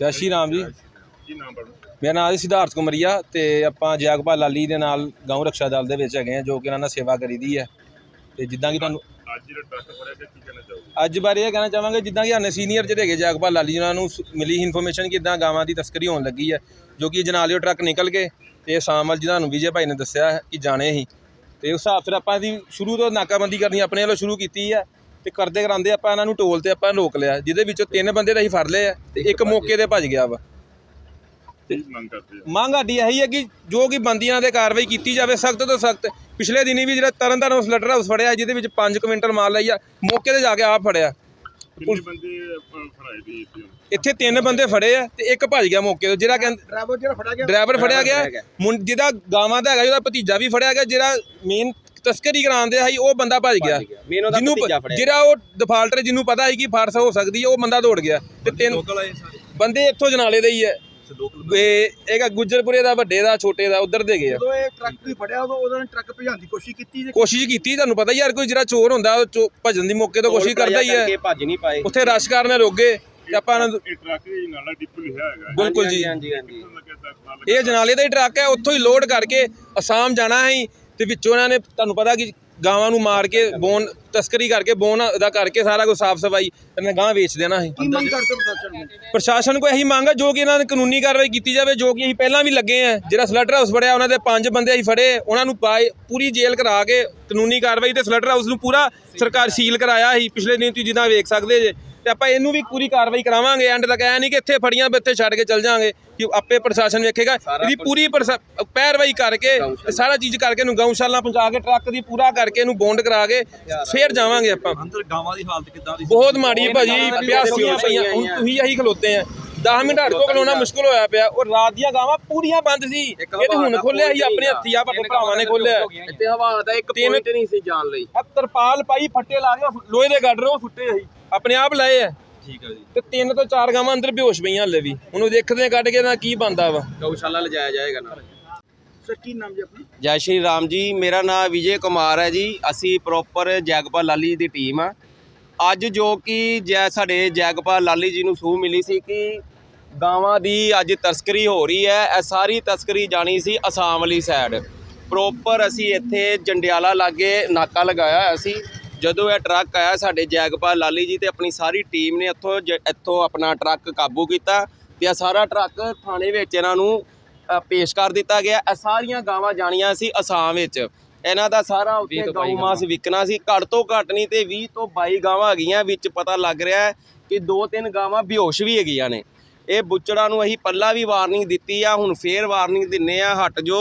ਜੈ ਸ਼੍ਰੀ ਰਾਮ ਜੀ। ਕੀ ਨਾਮ ਪੜੋ ਮੇਰਾ ਨਾਮ ਹੈ ਸਿਧਾਰਥ ਕੁਮਰੀਆ ਤੇ ਆਪਾਂ ਜੈਗਪਾਲ ਲਾਲੀ ਦੇ ਨਾਲ ਗਊ ਰੱਖਿਆ ਦਲ ਦੇ ਵਿੱਚ ਹੈਗੇ ਆ ਜੋ ਕਿ ਇਹਨਾਂ ਨਾਲ ਸੇਵਾ ਕਰੀਦੀ ਹੈ। ਤੇ ਜਿੱਦਾਂ ਕਿ ਤੁਹਾਨੂੰ ਅੱਜ ਜਿਹੜਾ ਟਰੱਕ ਫੜਿਆ ਗਿਆ ਕੀ ਕਹਿਣਾ ਚਾਹੋਗੇ? ਅੱਜ ਬਾਰੇ ਇਹ ਕਹਿਣਾ ਚਾਹਾਂਗੇ ਜਿੱਦਾਂ ਕਿ ਸਾਡੇ ਸੀਨੀਅਰ ਜਿਹੜੇ ਹੈਗੇ ਜੈਗਪਾਲ ਲਾਲੀ ਉਹਨਾਂ ਨੂੰ ਸ- ਮਿਲੀ ਇਨਫੋਰਮੇਸ਼ਨ ਕਿ ਇਦਾਂ ਗਾਵਾਂ ਦੀ ਤਸਕਰੀ ਹੋਣ ਲੱਗੀ ਹੈ ਜੋ ਕਿ ਜਨਾਲਿਓ ਟਰੱਕ ਨਿਕਲ ਕੇ ਤੇ ਸ਼ਾਮਲ ਜਿਹਨਾਂ ਨੂੰ ਵਿਜੇ ਭਾਈ ਨੇ ਦੱਸਿਆ ਕਿ ਜਾਣੇ ਸੀ ਤੇ ਉਸ ਹਿਸਾਬ ਫਿਰ ਆਪਾਂ ਇਹਦੀ ਸ਼ੁਰੂ ਤੋਂ ਨਾਕਾਬੰਦੀ ਕਰਨੀ ਆਪਣੇ ਵੱਲੋਂ ਸ਼ੁਰੂ ਕੀਤੀ ਹੈ। ਤੇ ਕਰਦੇ ਕਰਾਂਦੇ ਆਪਾਂ ਇਹਨਾਂ ਨੂੰ ਟੋਲ ਤੇ ਆਪਾਂ ਰੋਕ ਲਿਆ ਜਿਹਦੇ ਵਿੱਚੋਂ ਤਿੰਨ ਬੰਦੇ ਤਾਂ ਅਸੀਂ ਫੜ ਲਏ ਆ ਤੇ ਇੱਕ ਮੌਕੇ ਤੇ ਭੱਜ ਗਿਆ ਵਾ। ਮੰਗ ਕਰਦੇ ਆ ਮੰਗ ਸਾਡੀ ਇਹੀ ਹੈ ਕਿ ਜੋ ਕਿ ਬੰਦੀਆਂ ਦੇ ਕਾਰਵਾਈ ਕੀਤੀ ਜਾਵੇ ਸਖਤ ਤੋਂ ਸਖਤ। ਪਿਛਲੇ ਦਿਨੀ ਵੀ ਜਿਹੜਾ ਤਰਨਤਾਰਨ ਉਸ ਲੈਟਰ ਹਾਊਸ ਫੜਿਆ ਜਿਹਦੇ ਵਿੱਚ 5 ਕੁਇੰਟਲ ਮਾਲ ਲਈ ਆ ਮੌਕੇ ਤੇ ਜਾ ਕੇ ਆਪ ਫੜਿਆ। ਕਿੰਨੇ ਬੰਦੇ ਅਹ, ਫੜਾਏ ਦੇ ਇੱਥੇ? ਤਿੰਨ ਬੰਦੇ ਫੜੇ ਆ ਤੇ ਇੱਕ ਭੱਜ ਗਿਆ ਮੌਕੇ ਤੋਂ ਜਿਹੜਾ ਡਰਾਈਵਰ ਜਿਹੜਾ ਫੜਿਆ ਗਿਆ। ਡਰਾਈਵਰ ਫੜਿਆ ਗਿਆ ਜਿਹਦਾ ਗਾਵਾਂ ਦਾ ਹੈਗਾ ਜਿਹਦਾ ਭਤੀਜਾ ਵੀ ਫੜਿਆ ਗਿਆ ਜਿਹੜਾ ਮੇਨ ਤਸਕਰੀ ਕਰਾਉਂਦੇ ਸੀ ਉਹ ਬੰਦਾ ਭੱਜ ਗਿਆ। ਜਿਹਨੂੰ ਜਿਹੜਾ ਉਹ ਡਿਫਾਲਟਰ ਜਿਹਨੂੰ ਪਤਾ ਸੀ ਕਿ ਫਾਰਸ ਹੋ ਸਕਦੀ ਹੈ ਉਹ ਬੰਦਾ ਦੌੜ ਗਿਆ। ਤੇ ਤਿੰਨ ਬੰਦੇ ਇੱਥੋਂ ਜਨਾਲੇ ਦੇ ਹੀ ਹੈ। ਇਹ ਇੱਕ ਗੁੱਜਰਪੁਰੇ ਦਾ ਵੱਡੇ ਦਾ ਛੋਟੇ ਦਾ ਉਧਰ ਦੇ ਗਏ ਆ। ਜਦੋਂ ਇਹ ਟਰੱਕ ਵੀ ਫੜਿਆ ਉਦੋਂ ਉਹਨਾਂ ਨੇ ਟਰੱਕ ਭਜਾਉਣ ਦੀ ਕੋਸ਼ਿਸ਼ ਕੀਤੀ ਜੇ? ਕੋਸ਼ਿਸ਼ ਕੀਤੀ ਤੁਹਾਨੂੰ ਪਤਾ ਯਾਰ ਕੋਈ ਜਿਹੜਾ ਚੋਰ ਹੁੰਦਾ ਉਹ ਚੋ- ਭੱਜਣ ਦੀ ਮੌਕੇ ਤੋਂ ਕੋਸ਼ਿਸ਼ ਕਰਦਾ ਹੀ ਹੈ। ਭੱਜ ਨਹੀਂ ਪਾਏ। ਉੱਥੇ ਰਸ਼ ਕਰਨ ਰੋਗੇ ਤੇ ਆਪਾਂ ਟਰੱਕ ਹੀ ਨਾਲਾ ਡਿਪੂ ਲਿਖਿਆ ਹੈਗਾ। ਬਿਲਕੁਲ ਜੀ। ਹਾਂਜੀ ਹਾਂਜੀ ਦਾ ਇਹ ਜਨਾਲੇ ਦਾ ਹੀ ਟਰੱਕ ਹੈ ਉੱਥੋਂ ਹੀ ਲੋਡ ਕਰਕੇ ਅਸਾਮ ਜਾਣਾ ਹੈ ਤੇ ਵਿੱਚੋਂ ਇਹਨਾਂ ਨੇ ਤੁਹਾਨੂੰ ਪਤਾ ਕਿ ਗਾਵਾਂ ਨੂੰ ਮਾਰ ਕੇ ਬੋਨ ਤਸਕਰੀ ਕਰਕੇ ਬੋਨ ਦਾ ਕਰਕੇ ਸਾਰਾ ਕੁਝ ਸਾਫ਼ ਸਫ਼ਾਈ ਇਹਨਾਂ ਗਾਂ ਵੇਚ ਦੇਣਾ ਸੀ। ਕੀ ਮੰਗ ਕਰਦੇ ਪ੍ਰਸ਼ਾਸਨ ਪ੍ਰਸ਼ਾਸਨ ਕੋ ਇਹੀ ਮੰਗ ਹੈ ਜੋ ਕਿ ਇਹਨਾਂ ਨੇ ਕਾਨੂੰਨੀ ਕਾਰਵਾਈ ਕੀਤੀ ਜਾਵੇ ਜੋ ਕਿ ਅਸੀਂ ਪਹਿਲਾਂ ਵੀ ਲੱਗੇ ਆ। ਜਿਹੜਾ ਸਲਟਰ ਹਾਊਸ ਫੜਿਆ ਉਹਨਾਂ ਦੇ ਪੰਜ ਬੰਦੇ ਅਸੀਂ ਫੜੇ ਉਹਨਾਂ ਨੂੰ ਪਾਏ ਪੂਰੀ ਜੇਲ੍ਹ ਕਰਾ ਕੇ ਕਾਨੂੰਨੀ ਕਾਰਵਾਈ ਤੇ ਸਲਟਰ ਹਾਊਸ ਨੂੰ ਪੂਰਾ ਸਰਕਾਰ ਸੀਲ ਕਰਾਇਆ ਸੀ। ਪਿਛਲੇ ਦਿਨ ਤੁਸੀਂ ਜਿੱਦਾਂ ਵੇਖ ਸਕਦੇ ਜੇ। ਤੇ ਆਪਾਂ ਇਹਨੂੰ ਵੀ ਪੂਰੀ ਕਾਰਵਾਈ ਕਰਾਵਾਂਗੇ। ਐਂਡ ਤੱਕ ਐ ਨਹੀਂ ਕਿ ਇੱਥੇ ਫੜੀਆਂ ਵੀ ਇੱਥੇ ਛੱਡ ਕੇ ਚੱਲ ਜਾਾਂਗੇ। ਕਿ ਆਪੇ ਪ੍ਰਸ਼ਾਸਨ ਵੇਖੇਗਾ। ਇਹਦੀ ਪੂਰੀ ਪੈਰਵਾਈ ਕਰਕੇ ਤੇ ਸਾਰਾ ਚੀਜ਼ ਕਰਕੇ ਇਹਨੂੰ ਗਊਸ਼ਾਲਾ ਪਹੁੰਚਾ ਕੇ ਟਰੱਕ ਦੀ ਪੂਰਾ ਕਰਕੇ ਇਹਨੂੰ ਬੌਂਡ ਕਰਾ ਕੇ ਫੇਰ ਜਾਵਾਂਗੇ ਆਪਾਂ। ਅੰਦਰ ਗਾਵਾਂ ਦੀ ਹਾਲਤ ਕਿੱਦਾਂ ਦੀ ਬਹੁਤ ਮਾੜੀ ਹੈ ਭਾਜੀ ਪਿਆਸੀਆਂ ਪਈਆਂ। ਹੁਣ ਤੁਸੀਂ ਇਹੀ ਖਲੋਤੇ ਆ। 10 ਮਿੰਟ ਹਟ ਕੋ ਖਲੋਣਾ ਮੁਸ਼ਕਲ ਹੋਇਆ ਪਿਆ। ਉਹ ਰਾਤ ਦੀਆਂ ਗਾਵਾਂ ਪੂਰੀਆਂ ਬੰਦ ਸੀ। ਇਹ ਤੇ ਹੁਣ ਖੋਲਿਆ ਸੀ ਆਪਣੇ ਹੱਥੀ ਆ। ਵੱਡੇ ਭਰਾਵਾਂ ਨੇ ਖੋਲਿਆ। ਇੱਥੇ ਹਵਾ ਦਾ ਇੱਕ ਪੁਆਇੰਟ ਨਹੀਂ ਸੀ ਜਾਣ ਲਈ। ਆ ਤਰਪਾਲ ਪਾਈ ਫੱਟੇ ਲਾ ਕੇ ਲੋਹੇ ਦੇ ਗੱਡਰ ਉਹ ਸੁੱਟੇ ਸੀ। ਆਪਣੇ ਆਪ ਲਾਏ ਆ। ਠੀਕ ਹੈ ਜੀ। ਤੇ ਤਿੰਨ ਤੋਂ ਚਾਰ ਗਾਵਾਂ ਅੰਦਰ ਬੇਹੋਸ਼ ਪਈਆਂ ਹਲੇ ਵੀ। ਉਹਨੂੰ ਦੇਖਦੇ ਆ ਕੱਢ ਕੇ ਨਾ ਕੀ ਬੰਦਾ ਵਾ। ਗਊਸ਼ਾਲਾ ਲਿਜਾਇਆ ਜਾਏਗਾ ਨਾਲ। ਸਰ ਕੀ ਨਾਮ ਜੀ ਆਪਣਾ? ਜੈ ਸ਼੍ਰੀ ਰਾਮ ਜੀ ਮੇਰਾ ਨਾਮ ਵਿਜੇ ਕੁਮਾਰ ਹੈ ਜੀ। ਅਸੀਂ ਪ੍ਰੋਪਰ ਜੈਗਪਾਲ ਲਾਲੀ ਦੀ ਟੀਮ ਆ। ਅੱਜ ਜੋ ਕਿ ਜੈ ਸਾਡੇ ਜੈਗਪਾਲ ਲਾਲੀ ਜੀ ਨੂੰ ਸੂਹ ਮਿਲੀ ਸੀ ਕਿ ਗਾਵਾਂ ਦੀ ਅੱਜ ਤਸਕਰੀ ਹੋ ਰਹੀ ਹੈ। ਇਹ ਸਾਰੀ ਤਸਕਰੀ ਜਾਣੀ ਸੀ ਅਸਾਮ ਵਾਲੀ ਸਾਈਡ ਪ੍ਰੋਪਰ ਅਸੀਂ ਇੱਥੇ ਜੰਡਿਆਲਾ ਲਾਗੇ ਨਾਕਾ ਲਗਾਇਆ ਹੋਇਆ ਸੀ। ਜਦੋਂ ਇਹ ਟਰੱਕ ਆਇਆ ਸਾਡੇ ਜੈਗਪਾਲ ਲਾਲੀ ਜੀ ਤੇ ਆਪਣੀ ਸਾਰੀ ਟੀਮ ਨੇ ਇੱਥੋਂ ਇੱਥੋਂ ਆਪਣਾ ਟਰੱਕ ਕਾਬੂ ਕੀਤਾ ਤੇ ਇਹ ਸਾਰਾ ਟਰੱਕ ਥਾਣੇ ਵਿੱਚ ਇਹਨਾਂ ਨੂੰ ਪੇਸ਼ ਕਰ ਦਿੱਤਾ ਗਿਆ। ਇਹ ਸਾਰੀਆਂ ਗਾਵਾਂ ਜਾਣੀਆਂ ਸੀ ਅਸਾਮ ਵਿੱਚ। ਇਹਨਾਂ ਦਾ ਸਾਰਾ ਉੱਥੇ ਗਊ ਮਾਸ ਵਿਕਣਾ ਸੀ। ਘੱਟ ਤੋਂ ਘੱਟ ਨਹੀਂ ਤੇ 20 ਤੋਂ 22 ਗਾਵਾਂ ਹੈਗੀਆਂ। ਵਿੱਚ ਪਤਾ ਲੱਗ ਰਿਹਾ ਹੈ ਕਿ ਦੋ ਤਿੰਨ ਗਾਵਾਂ ਬੇਹੋਸ਼ ਵੀ ਹੈਗੀਆਂ ਨੇ। ਇਹ ਬੁੱਚੜਾਂ ਨੂੰ ਅਸੀਂ ਪੱਲਾ ਵੀ ਵਾਰਨਿੰਗ ਦਿੱਤੀ ਆ ਹੁਣ ਫੇਰ ਵਾਰਨਿੰਗ ਦਿੰਨੇ ਆ ਹਟ ਜੋ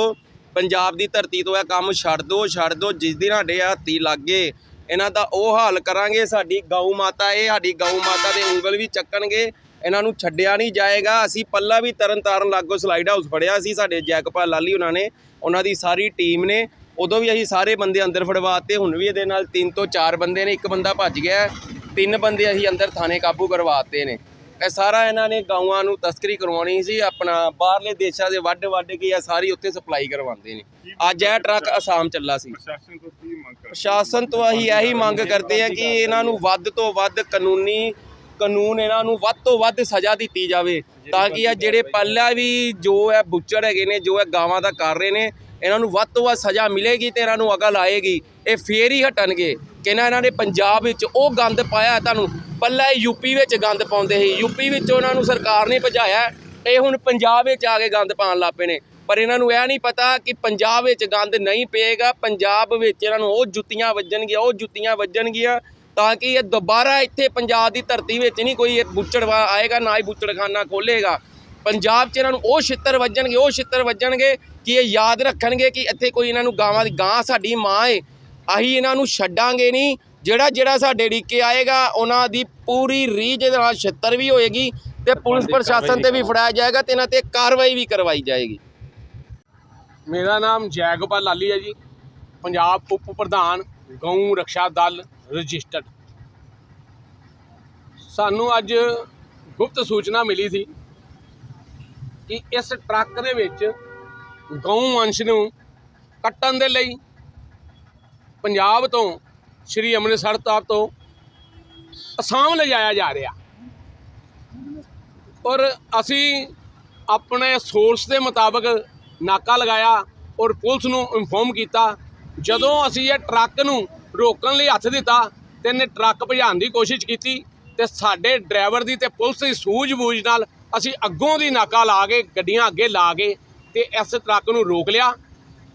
ਪੰਜਾਬ ਦੀ ਧਰਤੀ ਤੋਂ ਇਹ ਕੰਮ ਛੱਡ ਦੋ ਛੱਡ ਦੋ। ਜਿਸ ਦਿਨ ਸਾਡੇ ਹੱਥੀ ਲੱਗੇ ਇਹਨਾਂ ਦਾ ਉਹ ਹਾਲ ਕਰਾਂਗੇ, ਸਾਡੀ ਗਊ ਮਾਤਾ ਇਹ ਸਾਡੀ ਗਊ ਮਾਤਾ ਦੇ ਉਂਗਲ ਵੀ ਚੱਕਣਗੇ, ਇਹਨਾਂ ਨੂੰ ਛੱਡਿਆ ਨਹੀਂ ਜਾਏਗਾ। ਅਸੀਂ ਪੱਲਾ ਵੀ ਤਰਨ ਤਾਰਨ ਲਾਗੋ ਸਲਾਈਡ ਹਾਊਸ ਫੜਿਆ ਸੀ, ਸਾਡੇ ਜੈਕਪਾਲ ਲਾਲੀ ਉਹਨਾਂ ਨੇ, ਉਹਨਾਂ ਦੀ ਸਾਰੀ ਟੀਮ ਨੇ। ਉਦੋਂ ਵੀ ਅਸੀਂ ਸਾਰੇ ਬੰਦੇ ਅੰਦਰ ਫੜਵਾਤੇ, ਹੁਣ ਵੀ ਇਹਦੇ ਨਾਲ ਤਿੰਨ ਤੋਂ ਚਾਰ ਬੰਦੇ ਨੇ, ਇੱਕ ਬੰਦਾ ਭੱਜ ਗਿਆ, ਤਿੰਨ ਬੰਦੇ ਅਸੀਂ ਅੰਦਰ ਥਾਣੇ ਕਾਬੂ ਕਰਵਾਤੇ ਨੇ। ਇਹ ਸਾਰਾ ਇਹਨਾਂ ਨੇ ਗਾਵਾਂ ਨੂੰ ਤਸਕਰੀ ਕਰਵਾਉਣੀ ਸੀ ਆਪਣਾ ਬਾਹਰਲੇ ਦੇਸ਼ਾਂ ਦੇ ਵੱਡ ਵੱਡ ਕੇ ਇਹ ਸਾਰੀ ਉੱਥੇ ਸਪਲਾਈ ਕਰਵਾਉਂਦੇ ਨੇ। ਅੱਜ ਇਹ ਟਰੱਕ ਅਸਾਮ ਚੱਲਾ ਸੀ। ਪ੍ਰਸ਼ਾਸਨ ਤੋਂ ਕੀ ਮੰਗ ਕਰਦੇ ਪ੍ਰਸ਼ਾਸਨ ਤੋਂ ਅਸੀਂ ਇਹੀ ਮੰਗ ਕਰਦੇ ਹਾਂ ਕਿ ਇਹਨਾਂ ਨੂੰ ਵੱਧ ਤੋਂ ਵੱਧ ਕਾਨੂੰਨੀ ਕਾਨੂੰਨ ਇਹਨਾਂ ਨੂੰ ਵੱਧ ਤੋਂ ਵੱਧ ਸਜ਼ਾ ਦਿੱਤੀ ਜਾਵੇ ਤਾਂ ਕਿ ਇਹ ਜਿਹੜੇ ਪਹਿਲਾਂ ਵੀ ਜੋ ਹੈ ਬੁੱਚੜ ਹੈਗੇ ਨੇ ਜੋ ਹੈ ਗਾਵਾਂ ਦਾ ਕਰ ਰਹੇ ਨੇ ਇਹਨਾਂ ਨੂੰ ਵੱਧ ਤੋਂ ਵੱਧ ਸਜ਼ਾ ਮਿਲੇਗੀ ਤੇ ਇਹਨਾਂ ਨੂੰ ਅਕਲ ਆਏਗੀ। ਇਹ ਫੇਰ ਹੀ ਹਟਣਗੇ। ਕਿ ਇਹਨਾਂ ਨੇ ਪੰਜਾਬ ਵਿੱਚ ਉਹ ਗੰਦ ਪਾਇਆ ਤੁਹਾਨੂੰ? ਪਹਿਲਾਂ ਇਹ ਯੂਪੀ ਵਿੱਚ ਗੰਦ ਪਾਉਂਦੇ ਸੀ। ਯੂਪੀ ਵਿੱਚ ਉਹਨਾਂ ਨੂੰ ਸਰਕਾਰ ਨੇ ਭਜਾਇਆ ਇਹ ਹੁਣ ਪੰਜਾਬ ਵਿੱਚ ਆ ਕੇ ਗੰਦ ਪਾਉਣ ਲੱਗ ਪਏ ਨੇ। ਪਰ ਇਹਨਾਂ ਨੂੰ ਇਹ ਨਹੀਂ ਪਤਾ ਕਿ ਪੰਜਾਬ ਵਿੱਚ ਗੰਦ ਨਹੀਂ ਪਏਗਾ। ਪੰਜਾਬ ਵਿੱਚ ਇਹਨਾਂ ਨੂੰ ਉਹ ਜੁੱਤੀਆਂ ਵੱਜਣਗੀਆਂ, ਉਹ ਜੁੱਤੀਆਂ ਵੱਜਣਗੀਆਂ ਤਾਂ ਕਿ ਇਹ ਦੁਬਾਰਾ ਇੱਥੇ ਪੰਜਾਬ ਦੀ ਧਰਤੀ ਵਿੱਚ ਨਹੀਂ ਕੋਈ ਇਹ ਬੁੱਚੜਵਾ ਆਏਗਾ, ਨਾ ਹੀ ਬੁੱਚੜਖਾਨਾ ਖੋਲੇਗਾ ਪੰਜਾਬ 'ਚ ਇਹਨਾਂ ਨੂੰ ਉਹ ਛਿੱਤਰ ਵੱਜਣਗੇ, ਉਹ ਛਿੱਤਰ ਵੱਜਣਗੇ ਕਿ ਇਹ ਯਾਦ ਰੱਖਣਗੇ ਕਿ ਇੱਥੇ ਕੋਈ ਇਹਨਾਂ ਨੂੰ ਗਾਵਾਂ ਦੀ ਗਾਂ ਸਾਡੀ ਮਾਂ ਏ। ਅਸੀਂ ਇਹਨਾਂ ਨੂੰ ਛੱਡਾਂਗੇ ਨਹੀਂ। ਜਿਹੜਾ ਜਿਹੜਾ ਸਾਡੇ ਡੀਕੇ ਆਏਗਾ ਉਹਨਾਂ ਦੀ ਪੂਰੀ ਰੀਝ ਦੇ ਨਾਲ ਛਿੱਤਰ ਵੀ ਹੋਏਗੀ ਤੇ ਪੁਲਿਸ ਪ੍ਰਸ਼ਾਸਨ ਤੇ ਵੀ ਫੜਾਇਆ ਜਾਏਗਾ ਤੇ ਇਹਨਾਂ ਤੇ ਕਾਰਵਾਈ ਵੀ ਕਰਵਾਈ ਜਾਏਗੀ। ਮੇਰਾ ਨਾਮ ਜੈਗੋਪਾਲ ਲਾਲੀ ਹੈ ਜੀ। ਪੰਜਾਬ ਉਪ ਪ੍ਰਧਾਨ ਗਊ ਰੱਖਿਆ ਦਲ ਰਜਿਸਟਰਡ। ਸਾਨੂੰ ਅੱਜ ਗੁਪਤ ਸੂਚਨਾ ਮਿਲੀ ਸੀ ਕਿ ਇਸ ਟਰੱਕ ਦੇ ਵਿੱਚ ਗਊ ਵੰਸ਼ ਨੂੰ ਕੱਟਣ ਦੇ ਲਈ ਪੰਜਾਬ ਤੋਂ, ਸ਼੍ਰੀ ਅੰਮ੍ਰਿਤਸਰ ਸਾਹਿਬ ਤੋਂ ਅਸਾਮ ਲਿਜਾਇਆ ਜਾ ਰਿਹਾ। ਔਰ ਅਸੀਂ ਆਪਣੇ ਸੋਰਸ ਦੇ ਮੁਤਾਬਕ ਨਾਕਾ ਲਗਾਇਆ ਔਰ ਪੁਲਿਸ ਨੂੰ ਇਨਫੋਰਮ ਕੀਤਾ। ਜਦੋਂ ਅਸੀਂ ਇਹ ਟਰੱਕ ਨੂੰ ਰੋਕਣ ਲਈ ਹੱਥ ਦਿੱਤਾ ਤੇ ਇਹਨੇ ਟਰੱਕ ਭਜਾਉਣ ਦੀ ਕੋਸ਼ਿਸ਼ ਕੀਤੀ ਤੇ ਸਾਡੇ ਡਰਾਈਵਰ ਦੀ ਤੇ ਪੁਲਿਸ ਦੀ ਸੂਝ-ਬੂਝ ਨਾਲ ਅਸੀਂ ਅੱਗੋਂ ਦੀ ਨਾਕਾ ਲਾ ਕੇ, ਗੱਡੀਆਂ ਅੱਗੇ ਲਾ ਕੇ ਤੇ ਇਸ ਟਰੱਕ ਨੂੰ ਰੋਕ ਲਿਆ।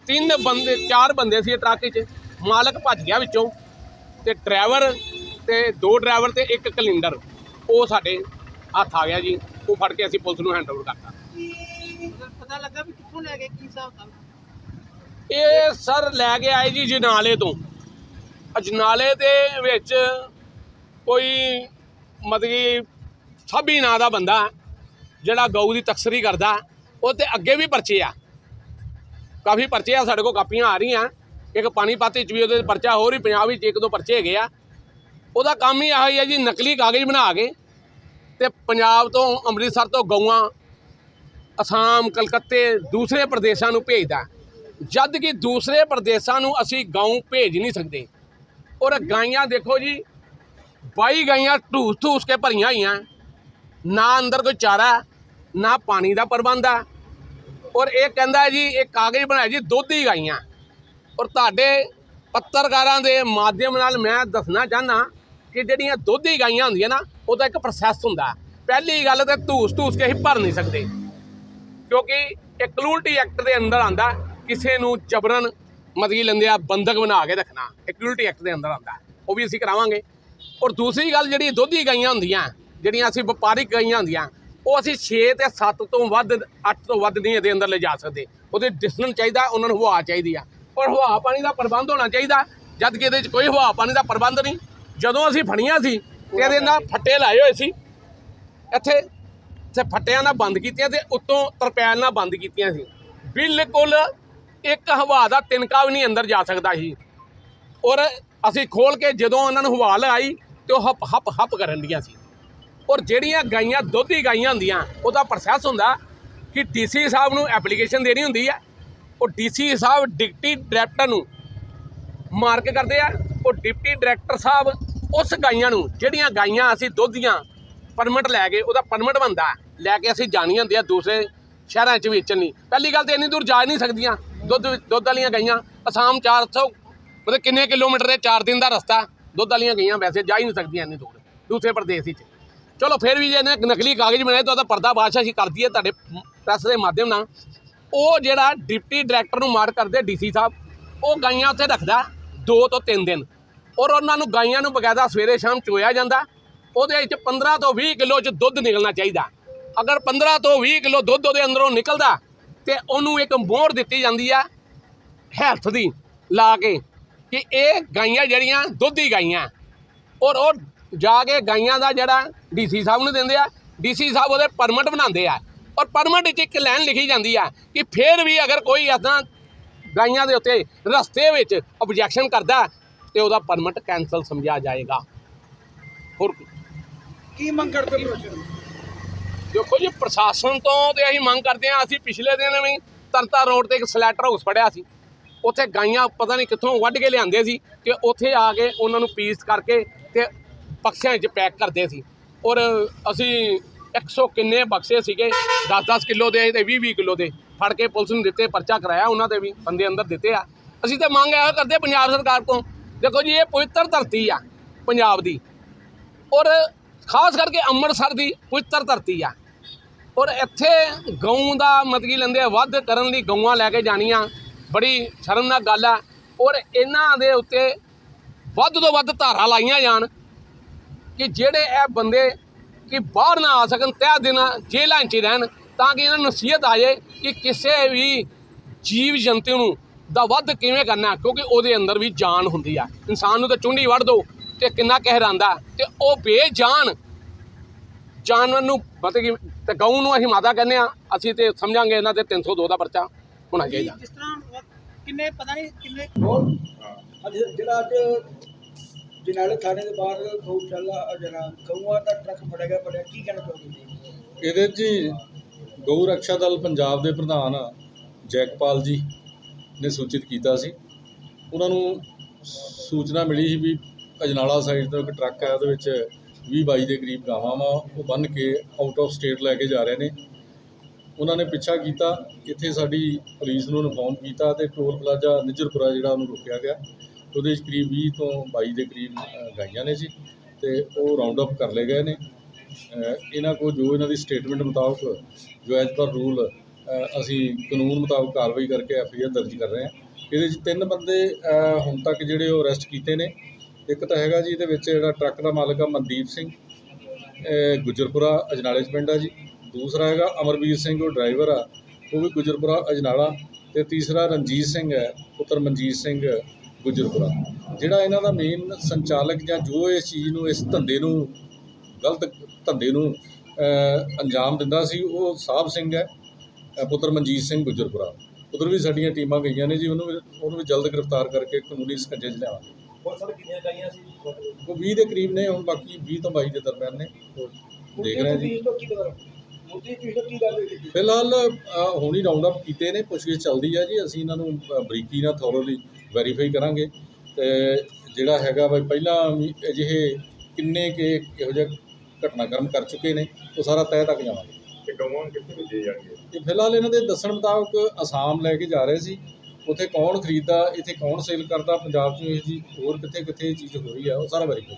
ਤਿੰਨ ਬੰਦੇ ਚਾਰ ਬੰਦੇ ਸੀ ਇਹ ਟਰੱਕ 'ਚ ਮਾਲਕ ਭੱਜ ਗਿਆ ਵਿੱਚੋਂ ਤੇ ਡਰਾਈਵਰ ਤੇ ਦੋ ਡਰਾਈਵਰ ਤੇ ਇੱਕ ਕਲਿੰਡਰ ਉਹ ਸਾਡੇ ਹੱਥ ਆ ਗਿਆ ਜੀ। ਉਹ ਫੜ ਕੇ ਅਸੀਂ ਪੁਲਿਸ ਨੂੰ ਹੈਂਡਓਵਰ ਕਰਤਾ। ਪਤਾ ਲੱਗਾ ਵੀ ਕਿੱਥੋਂ ਲੈ ਕੇ ਕੀ ਹਿਸਾਬ ਦਾ ਇਹ ਸਰ ਲੈ ਕੇ ਆਏ ਜੀ ਜਨਾਲੇ ਤੋਂ। ਅਜਨਾਲੇ ਦੇ ਵਿੱਚ ਕੋਈ ਮਤਲਬ ਕਿ ਸਾਬੀ ਨਾਂ ਦਾ ਬੰਦਾ ਜਿਹੜਾ ਗਊ ਦੀ ਤਕਸਰੀ ਕਰਦਾ ਉਹ ਤੇ ਅੱਗੇ ਵੀ ਪਰਚੇ ਆ। ਕਾਫੀ ਪਰਚੇ ਆ, ਸਾਡੇ ਕੋਲ ਕਾਪੀਆਂ ਆ ਰਹੀਆਂ। ਇੱਕ ਪਾਣੀਪਤ ਵਿੱਚ ਵੀ ਉਹਦੇ ਤੇ ਪਰਚਾ, ਹੋਰ ਹੀ ਪੰਜਾਬ ਵਿੱਚ ਇੱਕ ਦੋ ਪਰਚੇ ਹੈਗੇ ਆ। ਉਹਦਾ ਕੰਮ ਹੀ ਆਹੀ ਹੈ ਜੀ, ਨਕਲੀ ਕਾਗਜ਼ ਬਣਾ ਕੇ ਤੇ ਪੰਜਾਬ ਤੋਂ ਅੰਮ੍ਰਿਤਸਰ ਤੋਂ ਗਊਆਂ ਅਸਾਮ, ਕਲਕੱਤੇ, ਦੂਸਰੇ ਪ੍ਰਦੇਸ਼ਾਂ ਨੂੰ ਭੇਜਦਾ। ਜਦ ਕਿ ਦੂਸਰੇ ਪ੍ਰਦੇਸ਼ਾਂ ਨੂੰ ਅਸੀਂ ਗਊ ਭੇਜ ਨਹੀਂ ਸਕਦੇ। ਔਰ ਗਾਈਆਂ ਦੇਖੋ ਜੀ 22 ਗਾਈਆਂ ਢੂਸ ਢੂਸ ਕੇ ਭਰੀਆਂ ਹੋਈਆਂ। ਨਾ ਅੰਦਰ ਕੋਈ ਚਾਰਾ, ਨਾ ਪਾਣੀ ਦਾ ਪ੍ਰਬੰਧ ਹੈ ਔਰ ਇਹ ਕਹਿੰਦਾ ਜੀ, ਇਹ ਕਾਗਜ਼ ਬਣਾਇਆ ਜੀ, ਦੁੱਧੀ ਗਾਈਆਂ। ਔਰ ਤੁਹਾਡੇ ਪੱਤਰਕਾਰਾਂ ਦੇ ਮਾਧਿਅਮ ਨਾਲ ਮੈਂ ਦੱਸਣਾ ਚਾਹਨਾ ਕਿ ਜਿਹੜੀਆਂ ਦੁੱਧੀ ਗਾਈਆਂ ਹੁੰਦੀਆਂ ਨਾ ਉਹਦਾ ਇੱਕ ਪ੍ਰੋਸੈਸ ਹੁੰਦਾ। ਪਹਿਲੀ ਗੱਲ ਤੇ ਧੂਸ ਧੂਸ ਕੇ ਅਸੀਂ ਭਰ ਨਹੀਂ ਸਕਦੇ। ਕਿਉਂਕਿ ਇਹ ਕਲੂਲਟੀ ਐਕਟ ਦੇ ਅੰਦਰ ਆਂਦਾ ਕਿਸੇ ਨੂੰ ਜਬਰਨ ਮਤਲਬ ਲੈਂਦੇ ਆ ਬੰਦਕ ਬਣਾ ਕੇ ਰੱਖਣਾ। ਇਹ ਕਲੂਲਟੀ ਐਕਟ ਦੇ ਅੰਦਰ ਆਂਦਾ ਉਹ ਵੀ ਅਸੀਂ ਕਰਾਵਾਂਗੇ। ਔਰ ਦੂਸਰੀ ਗੱਲ ਜਿਹੜੀ ਦੁੱਧੀ ਗਾਈਆਂ ਹੁੰਦੀਆਂ, ਜਿਹੜੀਆਂ ਅਸੀਂ ਵਪਾਰਿਕ ਗਾਈਆਂ ਹੁੰਦੀਆਂ ਉਹ ਅਸੀਂ 6 ਤੇ 7 ਤੋਂ ਵੱਧ 8 ਤੋਂ ਵੱਧ ਨਹੀਂ ਇਹਦੇ ਅੰਦਰ ਲੈ ਜਾ ਸਕਦੇ। ਉਹਦੇ ਡਿਸਟੈਂਸ ਚਾਹੀਦਾ, ਉਹਨਾਂ ਨੂੰ ਹਵਾ ਚਾਹੀਦੀ ਆ। ਔਰ ਹਵਾ ਪਾਣੀ ਦਾ ਪ੍ਰਬੰਧ ਹੋਣਾ ਚਾਹੀਦਾ, ਜਦ ਕਿ ਇਹਦੇ ਵਿੱਚ ਕੋਈ ਹਵਾ ਪਾਣੀ ਦਾ ਪ੍ਰਬੰਧ ਨਹੀਂ। ਜਦੋਂ ਅਸੀਂ ਫੜੀਆਂ ਸੀ, ਤੇ ਇਹਦੇ ਨਾਲ ਫੱਟੇ ਲਾਏ ਹੋਏ ਸੀ। ਇੱਥੇ ਤੇ ਫੱਟਿਆਂ ਨਾਲ ਬੰਦ ਕੀਤੀਆਂ ਤੇ ਉੱਤੋਂ ਤਰਪੈਲ ਨਾਲ ਬੰਦ ਕੀਤੀਆਂ ਸੀ। ਬਿਲਕੁਲ ਇੱਕ ਹਵਾ ਦਾ ਤਿਨਕਾ ਵੀ ਨਹੀਂ ਅੰਦਰ ਜਾ ਸਕਦਾ ਸੀ। ਔਰ ਅਸੀਂ ਖੋਲ ਕੇ ਜਦੋਂ ਉਹਨਾਂ ਨੂੰ ਹਵਾ ਲਗਾਈ ਤੇ ਉਹ ਹੱਪ ਹੱਪ ਹੱਪ ਕਰਨ ਦੀਆਂ ਸੀ। ਔਰ ਜਿਹੜੀਆਂ ਗਾਈਆਂ, ਦੁੱਧੀ ਗਾਈਆਂ ਹੁੰਦੀਆਂ, ਉਹਦਾ ਪ੍ਰੋਸੈਸ ਹੁੰਦਾ ਕਿ ਡੀਸੀ ਸਾਹਿਬ ਨੂੰ ਐਪਲੀਕੇਸ਼ਨ ਦੇਣੀ ਹੁੰਦੀ ਹੈ ਉਹ ਡੀਸੀ ਸਾਹਿਬ ਡਿਪਟੀ ਡਾਇਰੈਕਟਰ ਨੂੰ ਮਾਰਕ ਕਰਦੇ ਆ, ਉਹ ਡਿਪਟੀ ਡਾਇਰੈਕਟਰ ਸਾਹਿਬ ਉਸ ਗਾਈਆਂ ਨੂੰ, ਜਿਹੜੀਆਂ ਗਾਈਆਂ ਅਸੀਂ ਦੁੱਧ ਦੀਆਂ ਪਰਮਿਟ ਲੈ ਕੇ, ਉਹਦਾ ਪਰਮਿਟ ਬੰਦਾ ਲੈ ਕੇ ਅਸੀਂ ਜਾਣੀਆਂ ਹੁੰਦੀਆਂ ਦੂਸਰੇ ਸ਼ਹਿਰਾਂ 'ਚ ਵੇਚਣ ਲਈ। ਪਹਿਲੀ ਗੱਲ ਤੇ ਇੰਨੀ ਦੂਰ ਜਾ ਨਹੀਂ ਸਕਦੀਆਂ, ਦੁੱਧ ਦੁੱਧ ਵਾਲੀਆਂ ਗਾਈਆਂ, ਅਸਾਮ 400 ਮਤਲਬ ਕਿੰਨੇ ਕਿਲੋਮੀਟਰ ਦੇ 4 ਦਿਨ ਦਾ ਰਸਤਾ, ਦੁੱਧ ਵਾਲੀਆਂ ਗਾਈਆਂ ਵੈਸੇ ਜਾ ਹੀ ਨਹੀਂ ਸਕਦੀਆਂ ਇੰਨੀ ਦੂਰ, ਦੂਸਰੇ ਪ੍ਰਦੇਸ਼ ਵਿੱਚ। ਚਲੋ ਫਿਰ ਵੀ ਜੇ ਇਹਨੇ ਨਕਲੀ ਕਾਗਜ਼ ਬਣਾਏ, ਤਾਂ ਉਹਦਾ ਪਰਦਾ ਬਾਦਸ਼ਾਹ ਅਸੀਂ ਕਰਦੀ ਹੈ ਤੁਹਾਡੇ ਪ੍ਰੈਸ ਦੇ ਮਾਧਿਅਮ ਨਾਲ। ਉਹ ਜਿਹੜਾ ਡਿਪਟੀ ਡਾਇਰੈਕਟਰ ਨੂੰ ਮਾਰ ਕਰਦੇ ਡੀਸੀ ਸਾਹਿਬ, ਉਹ ਗਾਈਆਂ ਉੱਥੇ ਰੱਖਦਾ 2 ਤੋਂ 3 ਦਿਨ। ਔਰ ਉਹਨਾਂ ਨੂੰ ਗਾਈਆਂ ਨੂੰ ਬਕਾਇਦਾ ਸਵੇਰੇ ਸ਼ਾਮ ਚੋਇਆ ਜਾਂਦਾ। ਉਹਦੇ ਵਿੱਚ 15 ਤੋਂ 20 ਕਿਲੋ ਚ ਦੁੱਧ ਨਿਕਲਣਾ ਚਾਹੀਦਾ। ਅਗਰ 15 ਤੋਂ 20 ਕਿਲੋ ਦੁੱਧ ਉਹਦੇ ਅੰਦਰੋਂ ਨਿਕਲਦਾ, ਤੇ ਉਹਨੂੰ ਇੱਕ ਮੋਹਰ ਦਿੱਤੀ ਜਾਂਦੀ ਆ ਹੈਲਥ ਦੀ, ਲਾ ਕੇ ਕਿ ਇਹ ਗਾਈਆਂ ਜਿਹੜੀਆਂ ਦੁੱਧ ਦੀ ਗਾਈਆਂ। ਔਰ ਉਹ ਜਾ ਕੇ ਗਾਈਆਂ ਦਾ ਜਿਹੜਾ ਡੀਸੀ ਸਾਹਿਬ ਨੂੰ ਦਿੰਦੇ ਆ ਡੀਸੀ ਸਾਹਿਬ ਉਹਦੇ ਪਰਮਿਟ ਬਣਾਉਂਦੇ ਆ। ਔਰ ਪਰਮਿਟ ਵਿੱਚ ਇੱਕ ਲਾਈਨ ਲਿਖੀ ਜਾਂਦੀ ਆ ਕਿ ਫਿਰ ਵੀ ਅਗਰ ਕੋਈ ਇਦਾਂ ਗਾਈਆਂ ਦੇ ਉੱਤੇ ਰਸਤੇ ਵਿੱਚ ਆਬਜੈਕਸ਼ਨ ਕਰਦਾ ਤੇ ਉਹਦਾ ਪਰਮਿਟ ਕੈਨਸਲ ਸਮਝਿਆ ਜਾਏਗਾ। ਹੋਰ ਕੀ? ਕੀ ਮੰਗ ਕਰਦੇ ਹੋ ਦੇਖੋ ਜੀ ਪ੍ਰਸ਼ਾਸਨ ਤੋਂ ਤੇ ਅਸੀਂ ਮੰਗ ਕਰਦੇ ਹਾਂ ਅਸੀਂ ਪਿਛਲੇ ਦਿਨ ਵੀ ਤਰਤਾ ਰੋਡ ਤੇ ਇੱਕ ਸਲੈਟਰ ਹਾਊਸ ਫੜਿਆ ਸੀ। ਉੱਥੇ ਗਾਈਆਂ ਪਤਾ ਨਹੀਂ ਕਿੱਥੋਂ ਵੱਢ ਕੇ ਲਿਆਂਦੇ ਸੀ ਤੇ ਉੱਥੇ ਆ ਕੇ ਉਹਨਾਂ ਨੂੰ ਪੀਸ ਕਰਕੇ ਤੇ ਬਕਸਿਆਂ 'ਚ ਪੈਕ ਕਰਦੇ ਸੀ। ਔਰ ਅਸੀਂ 100 ਕਿੰਨੇ ਬਕਸੇ ਸੀਗੇ। 10-10 ਕਿਲੋ ਦੇ ਤੇ 20-20 ਕਿਲੋ ਦੇ। ਫੜ ਕੇ ਪੁਲਿਸ ਨੂੰ ਦਿੱਤੇ, ਪਰਚਾ ਕਰਾਇਆ ਉਹਨਾਂ 'ਤੇ ਵੀ, ਬੰਦੇ ਅੰਦਰ ਦਿੱਤੇ ਆ। ਅਸੀਂ ਤਾਂ ਮੰਗ ਇਹ ਕਰਦੇ ਪੰਜਾਬ ਸਰਕਾਰ ਤੋਂ ਦੇਖੋ ਜੀ, ਇਹ ਪਵਿੱਤਰ ਧਰਤੀ ਆ, ਪੰਜਾਬ ਦੀ। ਔਰ ਖਾਸ ਕਰਕੇ ਅੰਮ੍ਰਿਤਸਰ ਦੀ ਪਵਿੱਤਰ ਧਰਤੀ ਆ। ਔਰ ਇੱਥੇ ਗਊ ਦਾ ਮਤਲਬ ਲੈਂਦੇ ਵੱਧ ਕਰਨ ਲਈ ਗਊਆਂ ਲੈ ਕੇ ਜਾਣੀਆਂ, ਬੜੀ ਸ਼ਰਮਨਾਕ ਗੱਲ ਆ। ਔਰ ਇਹਨਾਂ ਦੇ ਉੱਤੇ ਵੱਧ ਤੋਂ ਵੱਧ ਧਾਰਾ ਲਾਈਆਂ ਜਾਣ। ਕਿ ਜਿਹੜੇ ਇਹ ਬੰਦੇ ਕਿ ਬਾਹਰ ਨਾ ਆ ਸਕਣ ਤਹਿ ਦਿਨ ਜੇਲ੍ਹਾਂ 'ਚ ਹੀ ਰਹਿਣ ਤਾਂ ਕਿ ਇਹਨਾਂ ਨੂੰ ਨਸੀਹਤ ਆ ਜਾਏ ਕਿ ਕਿਸੇ ਵੀ ਜੀਵ ਜੰਤੂ ਨੂੰ ਦਾ ਵੱਧ ਕਿਵੇਂ ਕਰਨਾ ਕਿਉਂਕਿ ਉਹਦੇ ਅੰਦਰ ਵੀ ਜਾਨ ਹੁੰਦੀ ਆ। ਇਨਸਾਨ ਨੂੰ ਤਾਂ ਚੁੰਡੀ ਵੱਢ ਦੋ ਤੇ ਕਿੰਨਾ ਕਹਿਰਾਂਦਾ ਤੇ ਉਹ ਬੇਜਾਨ ਜਾਨਵਰ ਨੂੰ ਮਤਲਬ ਕਿ ਤੇ ਗਊ ਨੂੰ ਅਸੀਂ ਮਾਤਾ ਕਹਿੰਦੇ ਆ ਅਸੀਂ ਤੇ ਸਮਝਾਂਗੇ ਇਹਨਾਂ ਤੇ 302 ਦਾ ਪਰਚਾ ਹੋਣਾ ਚਾਹੀਦਾ। ਜਿਸ ਤਰ੍ਹਾਂ ਕਿੰਨੇ ਪਤਾ ਨਹੀਂ ਕਿੰਨੇ ਜਿਹੜਾ ਅੱਜ ਜਨਾਲੇ ਥਾਣੇ ਦੇ ਬਾਹਰ ਗਊਸ਼ਾਲਾ ਜਿਹੜਾ ਗਊਆਂ ਦਾ ਟਰੱਕ ਫੜਿਆ ਗਿਆ, ਫੜਿਆ, ਕੀ ਕਹਿਣਾ ਚਾਹੋਗੇ ਜੀ? ਇਹਦੇ 'ਚ ਜੀ ਗਊ ਰੱਖਿਆ ਦਲ ਪੰਜਾਬ ਦੇ ਪ੍ਰਧਾਨ ਜੈਕਪਾਲ ਜੀ ਨੇ ਸੂਚਿਤ ਕੀਤਾ ਸੀ। ਉਹਨਾਂ ਨੂੰ ਸੂਚਨਾ ਮਿਲੀ ਸੀ ਵੀ ਅਜਨਾਲਾ ਸਾਈਡ ਤੋਂ ਇੱਕ ਟਰੱਕ ਹੈ ਉਹਦੇ ਵਿੱਚ ਵੀਹ ਬਾਈ ਦੇ ਕਰੀਬ ਗਾਵਾਂ ਵਾ, ਉਹ ਬੰਨ ਕੇ ਆਊਟ ਆਫ ਸਟੇਟ ਲੈ ਕੇ ਜਾ ਰਹੇ ਨੇ। ਉਹਨਾਂ ਨੇ ਪਿੱਛਾ ਕੀਤਾ, ਇੱਥੇ ਸਾਡੀ ਪੁਲਿਸ ਨੂੰ ਇਨਫੋਰਮ ਕੀਤਾ ਤੇ ਟੋਲ ਪਲਾਜ਼ਾ ਨਿਜਰਪੁਰਾ ਜਿਹੜਾ ਉਹਨੂੰ ਰੋਕਿਆ ਗਿਆ। ਉਹਦੇ 'ਚ ਕਰੀਬ 20 ਤੋਂ 22 ਦੇ ਕਰੀਬ ਗਾਈਆਂ ਨੇ ਜੀ ਤੇ ਉਹ ਰਾਉਂਡ ਅਪ ਕਰ ਲਏ ਗਏ ਨੇ। ਇਹਨਾਂ ਕੋਲ ਜੋ ਇਹਨਾਂ ਦੀ ਸਟੇਟਮੈਂਟ ਮੁਤਾਬਕ ਜੋ ਐਜ਼ ਪਰ ਰੂਲ ਅਸੀਂ ਕਾਨੂੰਨ ਮੁਤਾਬਕ ਕਾਰਵਾਈ ਕਰਕੇ ਐਫ ਆਈ ਆਰ ਦਰਜ ਕਰ ਰਹੇ ਹਾਂ। ਇਹਦੇ 'ਚ ਤਿੰਨ ਬੰਦੇ ਹੁਣ ਤੱਕ ਜਿਹੜੇ ਉਹ ਅਰੈਸਟ ਕੀਤੇ ਨੇ। ਇੱਕ ਤਾਂ ਹੈਗਾ ਜੀ ਇਹਦੇ ਵਿੱਚ ਜਿਹੜਾ ਟਰੱਕ ਦਾ ਮਾਲਕ ਆ ਮਨਦੀਪ ਸਿੰਘ ਅ, ਗੁਜਰਪੁਰਾ ਅਜਨਾਲੇ 'ਚ ਪਿੰਡ ਆ ਜੀ। ਦੂਸਰਾ ਹੈਗਾ ਅਮਰਵੀਰ ਸਿੰਘ ਉਹ ਡਰਾਈਵਰ ਆ। ਉਹ ਵੀ ਗੁਜਰਪੁਰਾ ਅਜਨਾਲਾ। ਤੇ ਤੀਸਰਾ ਰਣਜੀਤ ਸਿੰਘ ਹੈ ਪੁੱਤਰ ਮਨਜੀਤ ਸਿੰਘ। ਗੁਜਰਪੁਰਾ ਜਿਹੜਾ ਇਹਨਾਂ ਦਾ ਮੇਨ ਸੰਚਾਲਕ ਜਾਂ ਜੋ ਇਸ ਚੀਜ਼ ਨੂੰ ਇਸ ਧੰਦੇ ਨੂੰ ਗਲਤ ਧੰਦੇ ਨੂੰ ਅੰਜਾਮ ਦਿੰਦਾ ਸੀ ਉਹ ਸਾਹਿਬ ਸਿੰਘ ਹੈ ਪੁੱਤਰ ਮਨਜੀਤ ਸਿੰਘ ਗੁਜਰਪੁਰਾ ਉਧਰ ਵੀ ਸਾਡੀਆਂ ਟੀਮਾਂ ਗਈਆਂ ਨੇ ਜੀ ਉਹਨੂੰ ਉਹਨੂੰ ਵੀ ਜਲਦ ਗ੍ਰਿਫਤਾਰ ਕਰਕੇ ਕਾਨੂੰਨੀ ਸਕੰਜੇ 'ਚ ਲਿਆਵਾਂਗੇ। ਹੋਰ ਸਰ ਕਿੰਨੀਆਂ ਗਾਈਆਂ ਸੀ? ਉਹ 20 ਦੇ ਕਰੀਬ ਨੇ ਹੁਣ ਬਾਕੀ 20 ਤੋਂ 22 ਦੇ ਦਰਮਿਆਨ ਨੇ। ਦੇਖ ਰਹੇ ਜੀ। ਫਿਲਹਾਲ ਹੁਣ ਹੀ ਰਾਉਂਡ ਅਪ ਕੀਤੇ ਨੇ ਪੁੱਛਗਿੱਛ ਚੱਲਦੀ ਹੈ ਜੀ। ਅਸੀਂ ਇਹਨਾਂ ਨੂੰ ਬਰੀਕੀ ਨਾਲ ਥੋਰੋਲੀ ਵੈਰੀਫਾਈ ਕਰਾਂਗੇ। ਤੇ ਜਿਹੜਾ ਹੈਗਾ ਵੀ ਪਹਿਲਾਂ ਵੀ ਅਜਿਹੇ ਕਿੰਨੇ ਕੇ ਇਹੋ ਜਿਹਾ ਘਟਨਾਕ੍ਰਮ ਕਰ ਚੁੱਕੇ ਨੇ ਉਹ ਸਾਰਾ ਤਹਿ ਤੱਕ ਜਾਵਾਂਗੇ। ਤੇ ਗਊਆਂ ਕਿੱਥੇ ਭੇਜੇ ਜਾਣਗੇ? ਤੇ ਫਿਲਹਾਲ ਇਹਨਾਂ ਦੇ ਦੱਸਣ ਮੁਤਾਬਕ ਅਸਾਮ ਲੈ ਕੇ ਜਾ ਰਹੇ ਸੀ। ਉੱਥੇ ਕੌਣ ਖਰੀਦਦਾ ਇੱਥੇ ਕੌਣ ਸੇਲ ਕਰਦਾ ਪੰਜਾਬ 'ਚ ਇਹ ਜੀ ਹੋਰ ਕਿੱਥੇ ਕਿੱਥੇ ਇਹ ਚੀਜ਼ ਹੋ ਰਹੀ ਹੈ ਉਹ ਸਾਰਾ ਵੈਰੀਫਾਈ